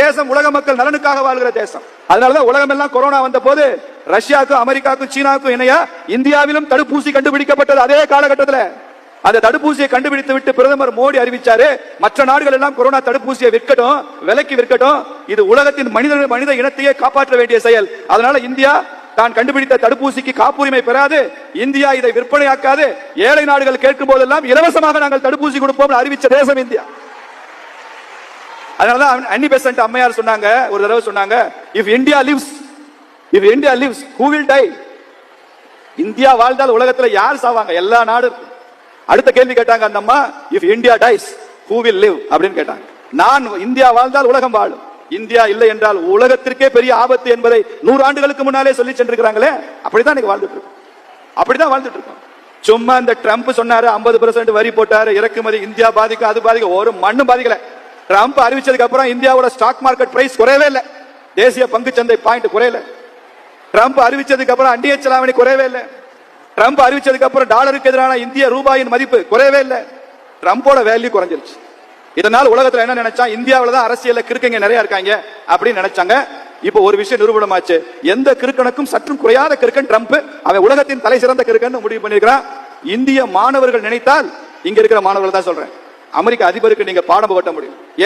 தேசம் உலக மக்கள் நலனுக்காக வாழ்கிற தேசம். அதனாலதான் உலகம் எல்லாம் கொரோனா வந்த போது ரஷ்யாவுக்கும் அமெரிக்காவுக்கும் சீனாவுக்கும் இணையா இந்தியாவிலும் தடுப்பூசி கண்டுபிடிக்கப்பட்டது அதே காலகட்டத்தில். அந்த தடுப்பூசியை கண்டுபிடித்து விட்டு பிரதமர் மோடி அறிவிச்சாரு மற்ற நாடுகள் எல்லாம் கொரோனா தடுப்பூசியை விற்கட்டும் விலைக்கு விற்கட்டும் இது உலகத்தின் மனித மனித இனத்தையே காப்பாற்ற வேண்டிய செயல். அதனால இந்தியா தான் கண்டுபிடித்த தடுப்பூசிக்கு காப்புரிமை பெறாது இந்தியா இதை விற்பனையாக்காது. ஏழை நாடுகள் கேட்கும் போதெல்லாம் இலவசமாக நாங்கள் தடுப்பூசி கொடுப்போம் அறிவிச்ச தேசம் இந்தியா. அதனாலதான் அன்னி பெசன்ட் அம்மையார் சொன்னாங்க ஒரு தடவை சொன்னாங்க if India lives if India lives who will die India வாழ்ந்தால் உலகத்துல யார் சாவாங்க? எல்லா நாடும். அடுத்த கேள்வி கேட்டாங்க அந்த அம்மா if India dies who will live அப்படின்னு கேட்டாங்க. நான் இந்தியா வாழ்ந்தால் உலகம் வாழும். இந்தியா இல்லை என்றால் உலகத்திற்கே பெரிய ஆபத்து என்பதை நூறு ஆண்டுகளுக்கு முன்னாலே சொல்லி சென்றிருக்கிறாங்களே அப்படிதான் இன்னைக்கு வாழ்ந்துட்டு இருக்கோம். அப்படிதான் வாழ்ந்துட்டு இருக்கோம். சும்மா இந்த ட்ரம்ப் சொன்னாரு 50% வரி போட்டாரு இறக்குமதி இந்தியா பாதிக்கும் அது பாதிக்கும் ஒரு மண்ணும் பாதிக்கல. ட்ரம்ப் அறிவிச்சதுக்கு அப்புறம் இந்தியாவோட ஸ்டாக் மார்க்கெட் பிரைஸ் குறையவே இல்லை. தேசிய பங்கு சந்தை பாயிண்ட் குறையல. ட்ரம்ப் அறிவிச்சதுக்கு அப்புறம் அந்நிய செலாவணி குறையவே இல்லை. ட்ரம்ப் அறிவிச்சதுக்கு அப்புறம் டாலருக்கு எதிரான இந்திய ரூபாயின் மதிப்பு குறையவே இல்லை. ட்ரம்போட வேல்யூ குறைஞ்சிருச்சு. இதனால் உலகத்தில் என்ன நினைச்சா இந்தியாவில் தான் அரசியல்ல கிறுக்கங்க நிறைய இருக்காங்க அப்படின்னு நினைச்சாங்க. இப்போ ஒரு விஷயம் நிரூபணமாச்சு. எந்த கிறுக்கனுக்கும் சற்றும் குறையாத கிறுக்கன் ட்ரம்ப் அவன் உலகத்தின் தலை சிறந்த கிறுக்கன் முடிவு பண்ணிருக்கிறான் இந்திய மாணவர்கள் நினைத்தால் இங்க இருக்கிற மாணவர்கள் தான் சொல்றேன். அமெரிக்க அதிபருக்கு நீங்க பாடம் புகட்ட முடியும். ஏன்